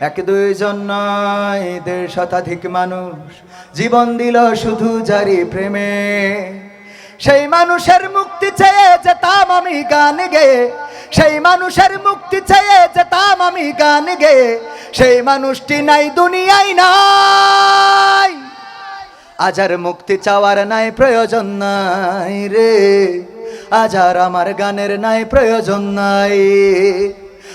এক দুইজন নয়, দেড় শতাধিক মানুষ। জীবন দিল শুধু জারি প্রেমে। সেই মানুষের মুক্তি চেয়ে যেতাম আমি গান গেয়ে সেই মানুষের মুক্তি চেয়ে যেতাম আমি গান গেয়ে সেই মানুষটি নাই দুনিয়ায় নাই। আজার মুক্তি চাওয়ার নাই, প্রয়োজন নাই রে। আজার আমার গানের নাই, প্রয়োজন নাই।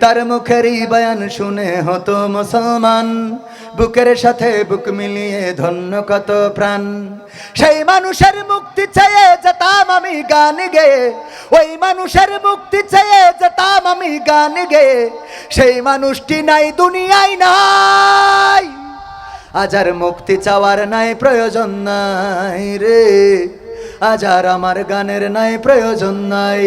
তার মুখেরই বয়ান শুনে হতো মুসলমান। বুকের সাথে বুক মিলিয়ে ধন্য কত প্রাণ। সেই মানুষের মুক্তি চেয়ে যেতাম আমি গান গেয়ে ওই মানুষের মুক্তি চেয়ে যেতাম আমি গান গেয়ে সেই মানুষটি নাই, দুনিয়ায় নাই। আজার মুক্তি চাওয়ার নাই, প্রয়োজন নাই রে। আজার আমার গানের নাই, প্রয়োজন নাই।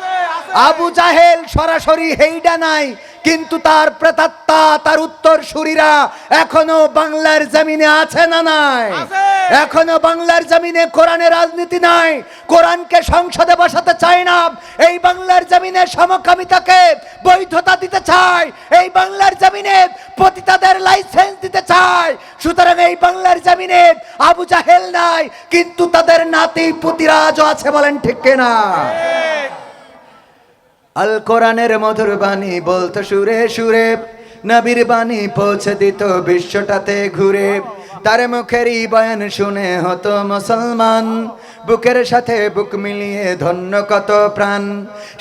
আবু জাহেল সরাসরি হেইডা নাই কিন্তু তার প্রেতাত্মা তার উত্তর সুরীরা এখনও বাংলার জমিনে আছে না নাই? এখনও বাংলার জমিনে কোরআনের রাজনীতি নাই কোরআনকে সংসদে বসাতে চায় না। এই বাংলার জমিনে সমকামিতাকে বৈধতা দিতে চায় এই বাংলার জমিনে পতিতাদের লাইসেন্স দিতে চায়। সুতরাং এই বাংলার জমিনে আবু জাহেল নাই কিন্তু তাদের নাতি পুতিরাজও আছে বলেন ঠিক কিনা? আল কোরআনের মধুর বাণী বলতো সুরে সুরে, নবীর বাণী পৌঁছে দিত বিশ্বটাতে ঘুরে। তার মুখেরই বয়ান শুনে হতো মুসলমান, বুকের সাথে বুক মিলিয়ে ধন্য কত প্রাণ।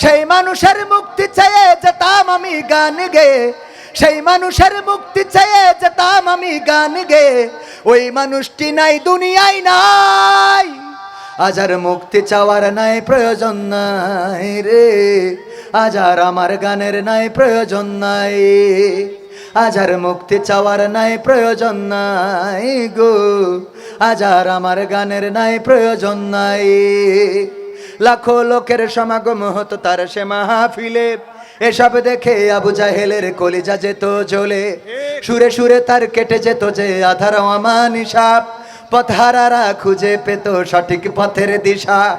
সেই মানুষের মুক্তি চেয়ে যেতাম আমি গান গেয়ে সেই মানুষের মুক্তি চেয়ে যেতাম আমি গান গেয়ে ওই মানুষটি নাই, দুনিয়ায় নাই আজার মুক্তি চাওয়ার নাই, প্রয়োজন নাই রে। আজ আর আমার গানের নাই, প্রয়োজন নাই। আজ আর মুক্তি চাওয়ার নাই, প্রয়োজন নাই গো। আজ আর আমার গানের নাই, প্রয়োজন নাই। লাখো লোকের সমাগম হতো তার সে মাহফিলে। এসব দেখে আবু জাহেলের কলিজা যেত জ্বলে। সুরে সুরে তার কেটে যেত যে আধার অমানিসাপ। পথহারারা খুঁজে পেত সঠিক পথের দিশা।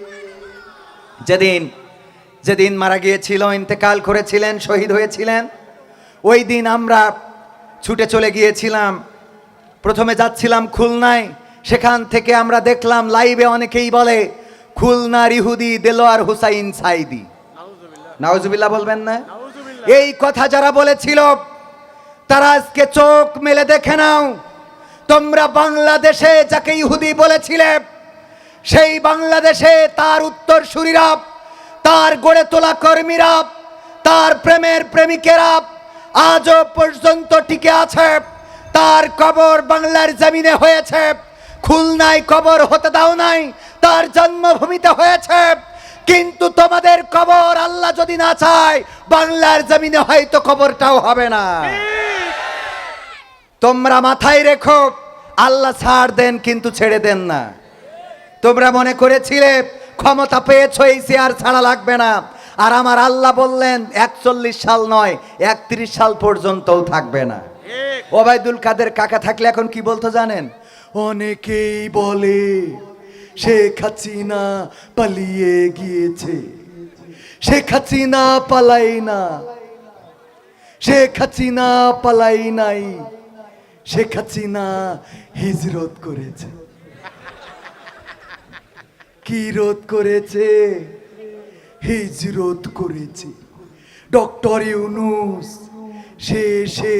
যেদিন যেদিন মারা গিয়েছিল ইন্তেকাল করেছিলেন শহীদ হয়েছিলেন ওই দিন আমরা ছুটে চলে গিয়েছিলাম। প্রথমে যাচ্ছিলাম খুলনায় সেখান থেকে আমরা দেখলাম লাইভে অনেকেই বলে খুলনার ইহুদি দেলোয়ার হুসাইন সাইদি। নাউজুবিল্লাহ বলবেন না? এই কথা যারা বলেছিল তারা আজকে চোখ মেলে দেখে নাও। তোমরা বাংলাদেশে যাকে ইহুদি বলেছিলে সেই বাংলাদেশে তার উত্তর সুরীরা, তার গড়ে তোলা কর্মীরা, তার প্রেমের প্রেমিকেরা আজও পর্যন্ত টিকে আছে। তার কবর বাংলার জমিনে হয়েছে। খুলনায় কবর হতে দাও নাই, তার জন্মভূমিতে হয়েছে। কিন্তু তোমাদের কবর আল্লাহ যদি না চায়, বাংলার জমিনে হয়তো কবরটাও হবে না। তোমরা মাথায় রেখো, আল্লাহ ছাড় দেন কিন্তু ছেড়ে দেন না। তোমরা মনে করেছিলে ক্ষমতা পেয়েছ এই চেয়ার ছাড়া লাগবে না। আর আমার আল্লাহ বললেন একচল্লিশ সাল নয় একত্রিশ সাল পর্যন্তও থাকবে না। ওবায়দুল কাদের কাকা থাকলে এখন কি বলতো জানেন? অনেকেই বলে শেখ হাসিনা পালিয়ে গিয়েছে। শেখ হাসিনা পালাই না। শেখ হাসিনা পালাই নাই। শেখ হাসিনা হিজরত করেছে। কি রোধ করেছে? হিজরত করেছে। ডক্টর ইউনুস শেষে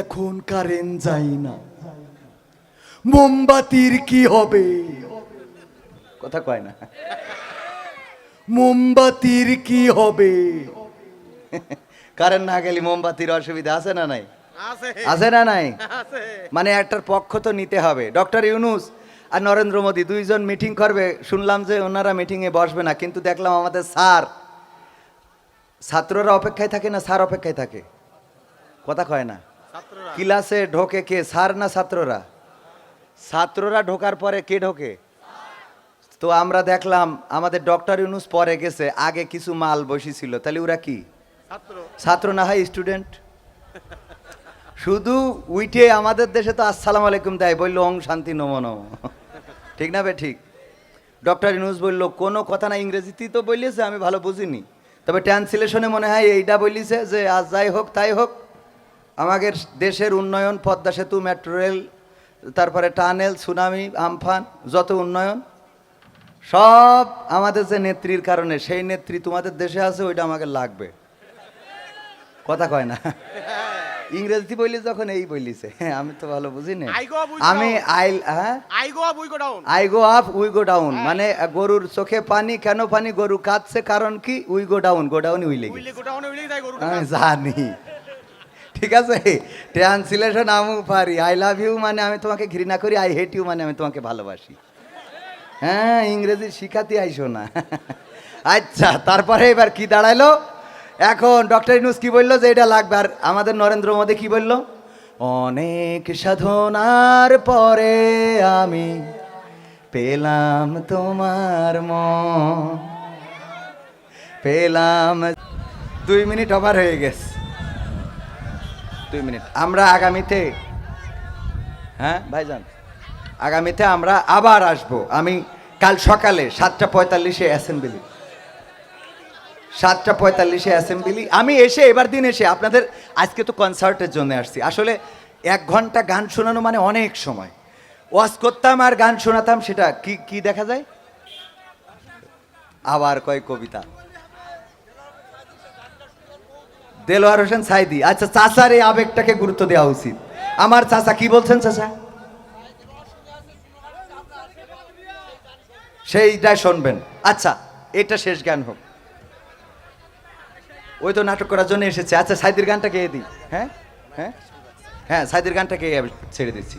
এখন কারেন্ট যাই না মোমবাতির কি হবে? কথা কয় না। মোমবাতির কি হবে? কারেন্ট না গেলে মোমবাতির অসুবিধা আছে না নাই? আছে। আছে না নাই? মানে একটার পক্ষ তো নিতে হবে। ডক্টর ইউনুস আর নরেন্দ্র মোদী দুইজন মিটিং করবে শুনলাম যে ওনারা মিটিংয়ে বসবে না কিন্তু দেখলাম আমাদের স্যার ছাত্ররা অপেক্ষায় থাকে না স্যার অপেক্ষায় থাকে। কথা কয় না। ক্লাসে ঢোকে কে স্যার না ছাত্ররা? ছাত্ররা ঢোকার পরে কে ঢোকে? তো আমরা দেখলাম আমাদের ডক্টর ইউনুস পরে গেছে আগে কিছু মাল বসেছিল তাহলে ওরা কি? ছাত্র। ছাত্র না হয় স্টুডেন্ট? শুধু উইটে আমাদের দেশে তো আসসালাম আলাইকুম দেয় বলল ওং শান্তি নম নম। ঠিক না বে, ঠিক? ডক্টর ইউনুস বলল, কোনো কথা না, ইংরেজিতেই তো বলিয়েছে, আমি ভালো বুঝিনি। তবে ট্রান্সলেশনে মনে হয় এইটা বলিছে যে, আজ যাই হোক, তাই হোক, আমাদের দেশের উন্নয়ন, পদ্মা সেতু, মেট্রো রেল, তারপরে টানেল, সুনামি, আমফান, যত উন্নয়ন, সব আমাদের যে নেত্রীর কারণে, সেই নেত্রী তোমাদের দেশে আছে, ওইটা আমাকে লাগবে। কথা কয় না। ইংরেজি বললি যখন এই বললিছে হ্যাঁ, আমি তো ভালো বুঝি না আমি. আই হ্যাঁ? I go up we go down I go up we go down মানে গরুর চোখে পানি কেন পানি? গরু কাঁদছে কারণ কি? We go down go down we Willey go down উইলে যাই গরু জানি। ঠিক আছে? ট্রান্সলেশন আমি পারি। আই লাভ ইউ মানে আমি তোমাকে ঘৃণা করি আই হেট ইউ মানে আমি তোমাকে ভালোবাসি। হ্যাঁ ইংরেজি শিখাতে আইসো না। আচ্ছা তারপরে এবার কি দাঁড়াইলো? এখন ডক্টর ইনুস কি বলল যে এটা লাগবে? আর আমাদের নরেন্দ্র মোদী কি বলল? অনেক সাধনার পরে আমি পেলাম তোমার ম পেলাম। দুই মিনিট ওভার হয়ে গেছে। দুই মিনিট। আমরা আগামীতে হ্যাঁ ভাইজান? আগামীতে আমরা আবার আসব। আমি কাল সকালে সাতটা পঁয়তাল্লিশে অ্যাসেম্বলি সাতটা পঁয়তাল্লিশে অ্যাসেম্বলি আমি এসে, এবার দিন এসে, আপনাদের আজকে তো কনসার্টের জন্য আসছি। আসলে এক ঘণ্টা গান শোনানো মানে অনেক সময়। ওয়াজ করতাম আর গান শোনাতাম, সেটা কি কি দেখা যায়? আবার কয় কবিতা। দেলোয়ার হোসেন সাইদি। আচ্ছা চাচার এই আবেগটাকে গুরুত্ব দেওয়া উচিত। আমার চাচা কি বলছেন, চাচা? সেইটা শুনবেন। আচ্ছা এটা শেষ গান হোক। ওই তো নাটক করার জন্য এসেছে। আচ্ছা সাইদির গানটা গেয়ে দিই? হ্যাঁ? হ্যাঁ? হ্যাঁ সাইদির গানটা গেয়ে ছেড়ে দিচ্ছি?